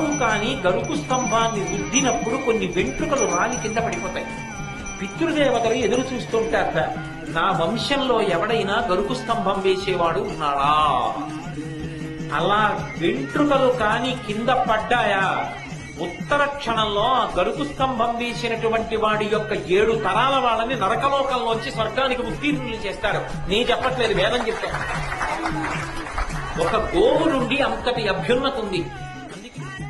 ఆవు కానీ గరుకు స్తంభాన్ని రుద్దినప్పుడు కొన్ని వెంట్రుకలు రాలి కింద పడిపోతాయి. పితృదేవతలు ఎదురు చూస్తుంటారట నా వంశంలో ఎవడైనా గరుకు స్తంభం వేసేవాడు ఉన్నాడా? అలా వెంట్రుకలు కాని కింద పడ్డాయా? ఉత్తర క్షణంలో ఆ గరుకు స్తంభం వేసినటువంటి వాడి యొక్క ఏడు తరాల వాళ్ళని నరకలోకంలోంచి స్వర్గానికి ఉత్తీర్ణులు చేస్తారు. నేను చెప్పట్లేదు వేదం చెప్తాను. ఒక గోవు నుండి అంతటి అభ్యున్నత ఉంది. అందుకే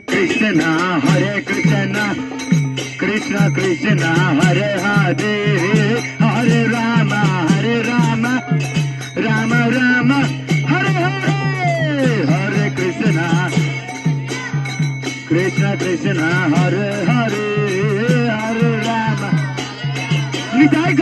హరే కృష్ణ హరే కృష్ణ కృష్ణ కృష్ణ హరే హరే హరే రామ హరే రామ రామ రామ హరే హరే హరే కృష్ణ కృష్ణ కృష్ణ హరే హరే హరే రామ నితాయ్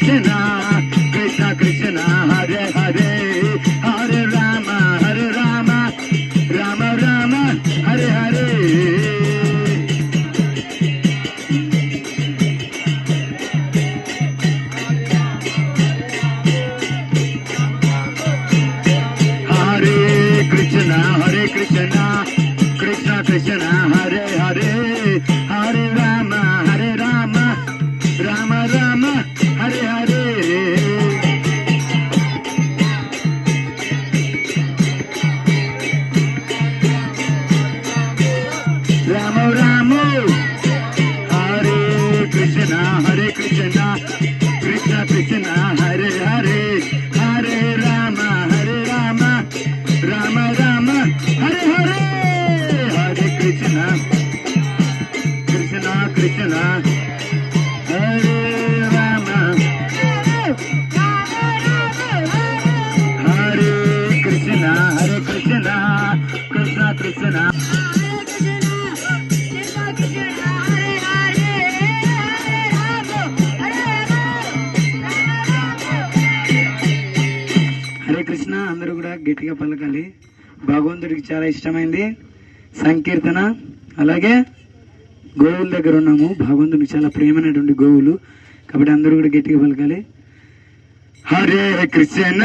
హరే కృష్ణ హరే కృష్ణ అందరూ కూడా గట్టిగా పలకాలి. భగవంతుడికి చాలా ఇష్టమైంది. సంకీర్తన అలాగే గోవుల దగ్గర ఉన్నాము. భగవంతుడికి చాలా ప్రేమైనటువంటి గోవులు. కాబట్టి అందరూ కూడా గట్టిగా పలకాలి. హరే కృష్ణ!